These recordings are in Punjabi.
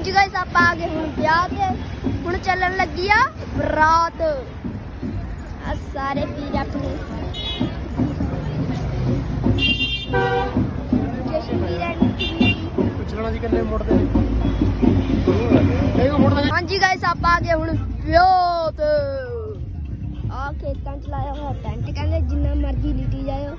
ਹਾਂਜੀ ਗਾਇਸ ਆਪਾਂ ਆ ਗਏ ਹੁਣ ਵਿਆਹ ਤੇ। ਹੁਣ ਚੱਲਣ ਲੱਗੀ ਆ ਬਰਾਤ। ਆ ਸਾਰੇ ਵੀਰ ਆਪਣੇ। ਜਸ਼ਨ ਵੀਰ ਐਂਡ ਪੁੱਛਣਾ ਜੀ ਕਿੰਨੇ ਮੁੜਦੇ ਨੇ। ਇਹ ਮੁੜਦੇ ਹਾਂਜੀ ਗਾਇਸ ਆਪਾਂ ਆ ਗਏ ਹੁਣ ਵਿਆਹ ਤੇ। ਆ ਖੇਤਾਂ ਚ ਲਾਇਆ ਹੋਇਆ ਟੈਂਟ ਕਹਿੰਦੇ ਜਿੰਨਾ ਮਰਜ਼ੀ ਲਿਟੀ ਜਾਇਓ।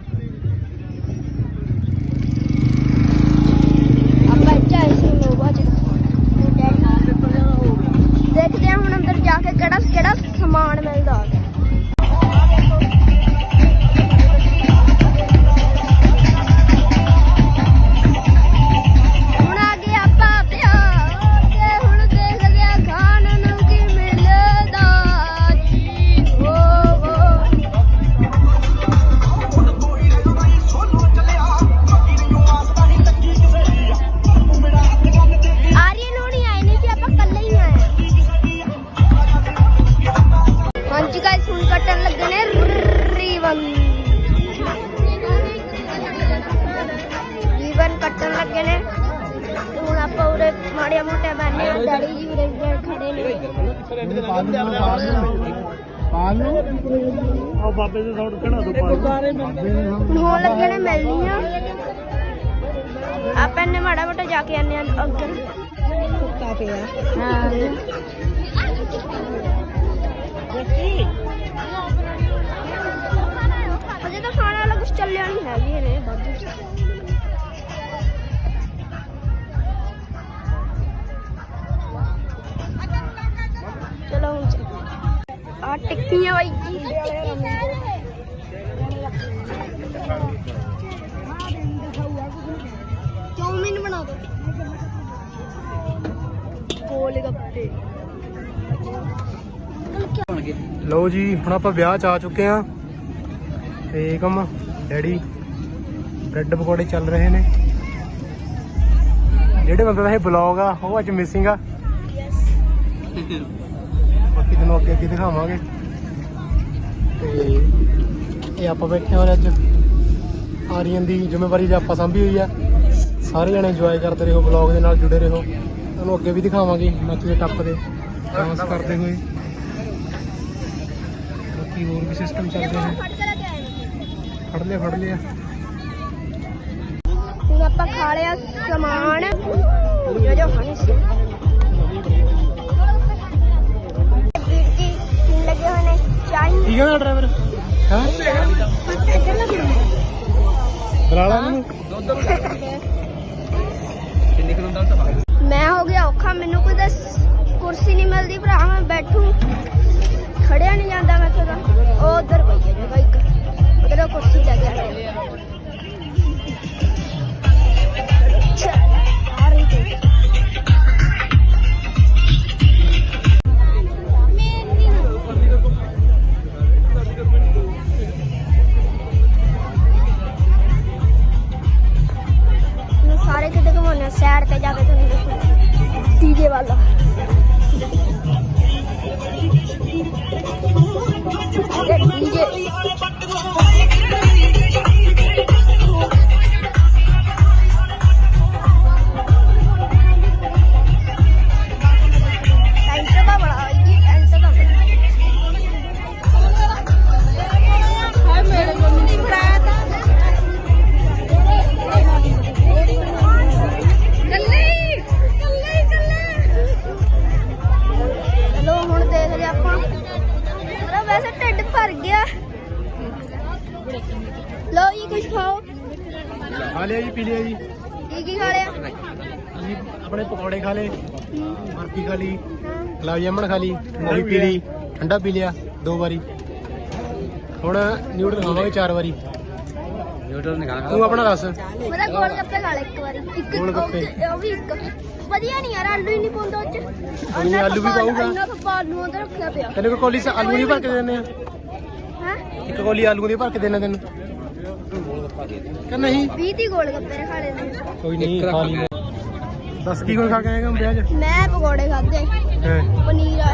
ਲੱਗੇ ਨੇ। ਤੇ ਹੁਣ ਆਪਾਂ ਉਰੇ ਮਾੜੀਆਂ ਮੋਟੀਆਂ ਬੈਠੇ ਆ ਡੈਡੀ ਜੀ ਉਰੇ ਖੜੇ ਨੇ। ਪਾਲ ਨੂੰ ਆ ਬਾਬੇ ਦੇ ਸੌੜ ਕਢਾ ਦੋ ਪਾਲ ਹੁਣ ਹੋਣ ਲੱਗੇ ਨੇ ਮਿਲਣੀਆਂ। ਆਪਾਂ ਨੇ ਮਾੜਾ ਮੋਟਾ ਜਾ ਕੇ ਆਨੇ ਆ ਅੰਕਲ ਕੁੱਤਾ ਪਿਆ ਹਾਂ। ਅਜੇ ਤਾਂ ਖਾਣ ਵਾਲਾ ਕੁਝ ਚੱਲਿਆ ਨਹੀਂ ਹੈਗੀ ਨੇ ਬਾਬੂ। ਚਲੋ ਚੱਲ ਆ ਟਿੱਕੀਆਂ ਬਾਈ। ਜੀ ਚੌਮਿਨ ਬਣਾ ਦੋ। ਗੋਲ ਗੱਪੇ। ਲਓ ਜੀ ਹੁਣ ਆਪਾਂ ਵਿਆਹ ਚ ਆ ਚੁੱਕੇ ਆ ਤੇ ਏਕਮ ਡੈਡੀ ਬ੍ਰੈਡ ਪਕੌੜੇ ਚੱਲ ਰਹੇ ਨੇ। ਜਿਹੜੇ ਬੰਦੇ ਦਾ ਇਹ ਬਲੌਗ ਆ ਉਹ ਅੱਜ ਮਿਸਿੰਗ ਆ। ਬਾਕੀ ਤੁਹਾਨੂੰ ਅੱਗੇ ਅੱਗੇ ਦਿਖਾਵਾਂਗੇ। ਤੇ ਇਹ ਆਪਾਂ ਬੈਠੇ ਹਾਂ ਅੱਜ ਆਰੀਅਨ ਦੀ ਜ਼ਿੰਮੇਵਾਰੀ ਜੇ ਆਪਾਂ ਸੰਭੀ ਹੋਈ ਆ। ਸਾਰੇ ਜਣੇ ਇੰਜੋਏ ਕਰਦੇ ਰਹੋ ਬਲੌਗ ਦੇ ਨਾਲ ਜੁੜੇ ਰਹੋ। ਤੁਹਾਨੂੰ ਅੱਗੇ ਵੀ ਦਿਖਾਵਾਂਗੇ ਨੱਚਦੇ ਟੱਪਦੇ ਡਾਂਸ ਕਰਦੇ ਹੋਏ। ਬਾਕੀ ਹੋਰ ਵੀ ਸਿਸਟਮ ਚੱਲਦੇ ਨੇ ਫੜ ਨੇ ਫੜ ਲਿਆ ਫੜ ਲਿਆ। ਹੁਣ ਆਪਾਂ ਖਾ ਲਿਆ ਸਮਾਨ। ਜੋ ਜੋ ਖਾਣੀ ਸੀ। ਠੀਕ ਹੈ? ਨਾ ਡਰਾਈਵਰ ਹਾਂ। ਬਰਾਲਾ ਨੂੰ ਮੈਂ ਕਿਤੇ ਘੁਮਾਉਂਦੇ ਆ ਸੈਰ ਤੇ ਜਾ ਕੇ ਆਪਣੇ ਪਕੌੜੇ ਖਾ ਲਏ ਹਮ, ਬਰਫੀ ਖਾ ਲਈ। ਗੁਲਾਬ ਜਾਮਣ ਖਾ ਲਈ ਮੋਈ ਪੀ ਲਈ ਠੰਡਾ ਪੀ ਲਿਆ ਦੋ ਵਾਰੀ। ਹੁਣ ਨਿਊਡਲ ਖਾਵਾਂਗੇ ਚਾਰ ਵਾਰੀ। ਤੂੰ ਆਪਣਾ ਦੱਸ। ਮੈਂ ਤਾਂ ਗੋਲ ਗੱਪੇ ਖਾ ਲਏ ਇੱਕ ਵਾਰੀ। ਇੱਕ ਗੋਲ ਗੱਪੇ? ਉਹ- ਵੀ ਇੱਕ। ਵਧੀਆ ਨਹੀਂ ਯਾਰ ਆਲੂ ਹੀ ਨਹੀਂ ਪਾਉਂਦਾ ਉਹ ਚ। ਕੋਈ ਨੀ, ਆਲੂ ਵੀ ਪਾਊਗਾ। ਇੰਨਾ ਪਪਾ ਆਲੂ ਅੰਦਰ ਰੱਖਿਆ ਪਿਆ। ਤੈਨੂੰ ਕੋਈ ਕੋਲੀ ਚ ਆਲੂ ਨਹੀਂ ਭਰ ਕੇ ਦਿੰਦੇ ਆ? ਹੈ? ਇੱਕ ਕੋਲੀ ਆਲੂ ਦੀ ਭਰ ਕੇ ਦੇਣਾ ਤੈਨੂੰ? ਕਿ ਨਹੀਂ? 20 ਦੀ ਗੋਲ ਗੱਪੇ ਖਾ ਨੇ ਕੋਈ ਨਹੀਂ ਖਾ ਲਈ। ਦੱਸ ਕੀ ਕੁਝ ਖਾ ਕੇ ਆਏਗਾ ਵਿਆਹ 'ਚ? ਮੈਂ ਪਕੌੜੇ ਖਾਦੇ ਹੈਂ, ਪਨੀਰ ਆ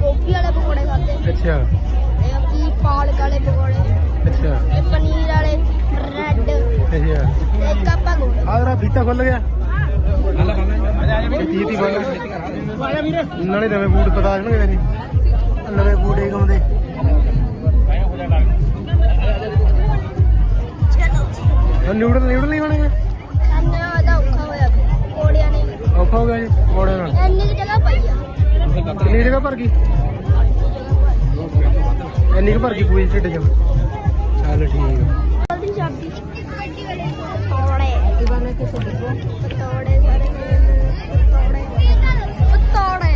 ਗੋਭੀ ਵਾਲੇ ਪਕੌੜੇ ਖਾਦੇ ਅੱਛਾ। ਤੇ ਕੀ ਪਾਲਕ ਵਾਲੇ ਪਕੌੜੇ। ਅੱਛਾ। ਤੇ ਪਨੀਰ ਵਾਲੇ ਬ੍ਰੈਡ ਅੱਛਾ। ਤੇ ਇੱਕ ਆਪਾਂ ਗੋਲ ਆਹ ਤੇਰਾ ਫੀਤਾ ਖੁੱਲ ਗਿਆ। 30 ਦੀ ਮੰਗ ਨਾਲੇ ਨਵੇਂ ਬੂਟ ਪਤਾ ਜਾਣਗੇ ਤੇਰੇ ਨਵੇਂ ਬੂਟ ਏਕਮ ਦੇ ਚਲੋ ਨਿਊਡਲ ਨਿਊਡਲ ਨਹੀਂ ਬਣੇਗੇ? ਔਖਾ ਹੋ ਗਿਆ ਜੀ ਮੋੜੇ ਨਾਲ ਇੰਨੀ ਕੁ ਜਗ੍ਹਾ ਪਈ ਆ ਕਿੰਨੀ ਜਗ੍ਹਾ ਭਰ ਗਈ ਇੰਨੀ ਕੁ ਭਰ ਗਈ ਪੂਰੀ ਢਿੱਡ ਚ ਚੱਲ ਠੀਕ ਆ ਜਲਦੀ ਚਾਬੀ ਪਤੌੜੇ ਪਤੌੜੇ ਸਾਰੇ ਪਤੌੜੇ ਪਤੌੜੇ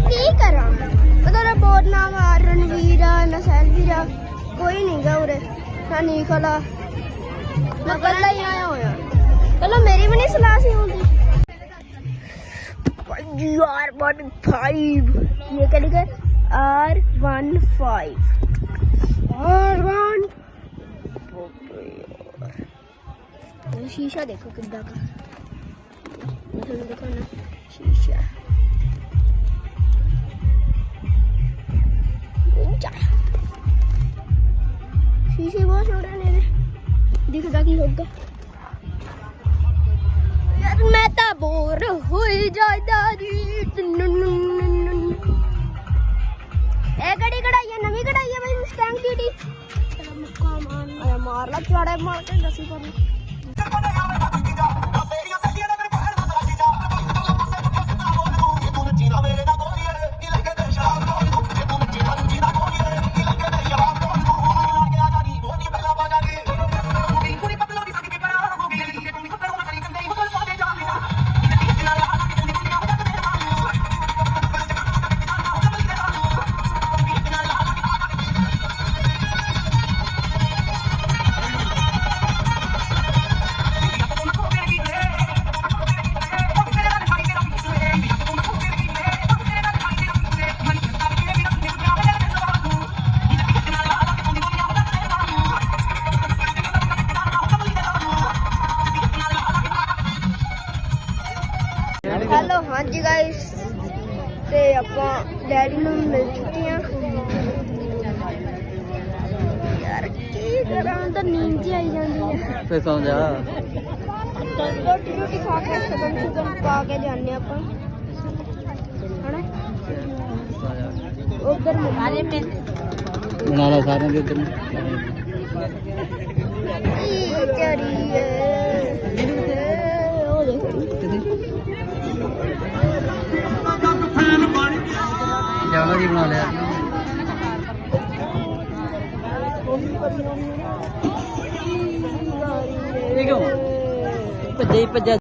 ਕੀ ਕਰਾਂ ਉਹਦਾ ਬੋਰ ਨਾਮ ਆ ਰਣਵੀਰ ਆ ਨਾ ਸੈਲਵੀਰ ਆ ਕੋਈ ਨਹੀਂ ਗਾ ਉਰੇ ਨਾ ਨਿਕਲਾ आर वन फाइव ये क्या लिखा है R one five R one शीशा देखो किदा का मतलब देखो ना शीशा शीशे बहुत छोटे ने दिखता की होगा यार मैं तो बोर हो जाता जी ਇਹ ਕਿਹੜੀ ਕਢਾਈ ਹੈ ਨਵੀਂ ਕਢਾਈ ਹੈ ਬਈ ਮਸਟੈਂਗ ਦੀ ਮੁੱਕਾ ਮਾਰ ਮਾਰ ਲਾ ਚੜਾ ਮਾਰ ਕੇ ਦੱਸੀ ਪਰ ਹਾਂਜੀ ਗਾਇਸ ਤੇ ਆਪਾਂ ਡੈਡੀ ਨੂੰ ਮਿਲ ਚੁੱਕੇ ਆ ਯਾਰ ਕੀ ਕਰਾਂ? ਤਾਂ ਨੀਂਦ ਜਿਹੀ ਆਈ ਜਾਂਦੀ ਹੈ। ਫੇ ਸੌਂ ਜਾ। ਰੋਟੀ ਰੋਟੀ ਖਾ ਕੇ ਸਗਨ ਸੁਗਨ ਪਾ ਕੇ ਜਾਂਦੇ ਆਪਾਂ। ਹਣਾ ਉਧਰ ਮੁਕਾਲੇ ਪੇ ਬਣਾ ਲਾ ਸਾਰਿਆਂ ਦੇ ਉੱਤੇ ਕੀ ਚਰੀ ਉਹ ਜਾਣਾ ਬਣਾ ਲਿਆ। ਇਹ ਕਿਉਂ? ਭੱਜੇ ਹੀ ਭੱਜਿਆ।